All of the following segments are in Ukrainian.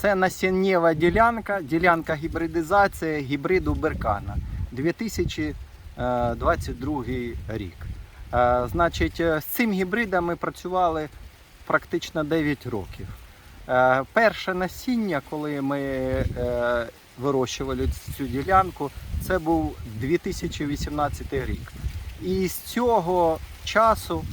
Це насіннєва ділянка, ділянка гібридизації гібриду Беркана 2022 рік. Е, Значить, е, з цим гібридом ми працювали практично 9 років. Е, Перше насіння, коли ми вирощували цю ділянку, це був 2018 рік. І з цього часу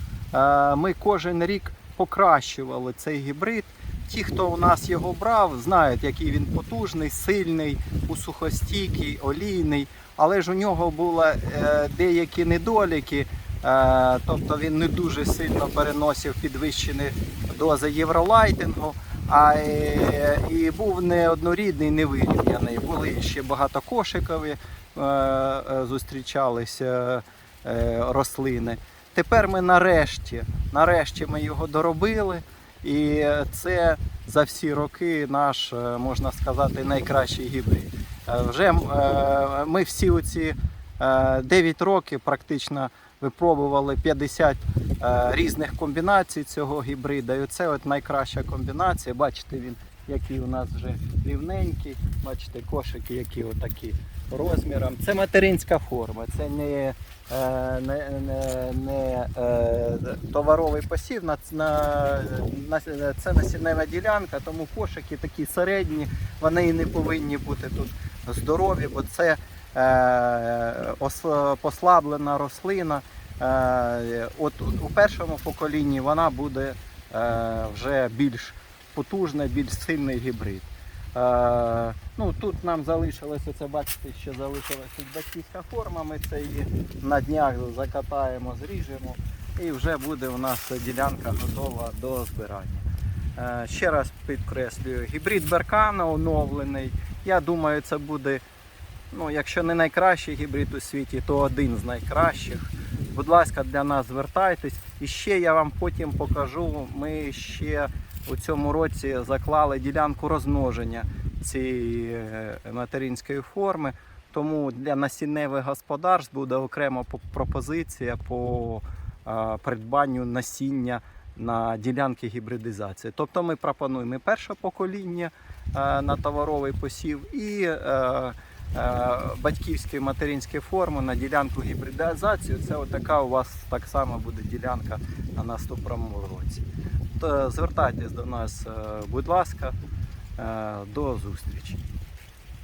ми кожен рік покращували цей гібрид. Ті, хто у нас його брав, знають, який він потужний, сильний, усухостійкий, олійний. Але ж у нього були е, деякі недоліки, е, тобто він не дуже сильно переносив підвищені дози євролайтингу, а е, і був неоднорідний, невирівняний. Були ще багатокошикові, е, е, зустрічалися рослини. Тепер ми нарешті, нарешті ми його доробили. І це за всі роки наш, е, можна сказати, найкращий гібрид. Е, Вже е, ми всі оці е, 9 років практично випробували 50 е, різних комбінацій цього гібрида. І це от найкраща комбінація. Бачите, він який у нас вже рівненький. Бачите, кошики, які отакі розміром. Це материнська форма, це не, е, не, не, не е, товаровий посів, на, на, на, це насіннева ділянка, тому кошики такі середні, вони і не повинні бути тут здорові, бо це е, ос, послаблена рослина. Е, от у першому поколінні вона буде е, вже більш потужна, більш сильний гібрид. Е, ну, тут нам залишилося, це бачите, ще залишилася батьківська форма. Ми це її на днях закатаємо, зріжемо і вже буде у нас ділянка готова до збирання. Е, ще раз підкреслюю, гібрид Беркана оновлений. Я думаю, це буде, ну, якщо не найкращий гібрид у світі, то один з найкращих. Будь ласка, для нас звертайтесь. І ще я вам потім покажу. Ми ще у цьому році заклали ділянку розмноження цієї е, материнської форми. Тому для насінневих господарств буде окрема пропозиція по придбанню насіння на ділянки гібридизації. Тобто ми пропонуємо перше покоління е, на товаровий посів і е, батьківські материнські форми на ділянку гібридизації. Це отака у вас так само буде ділянка на наступному році. То звертайтесь до нас, е, будь ласка, е, до зустрічі.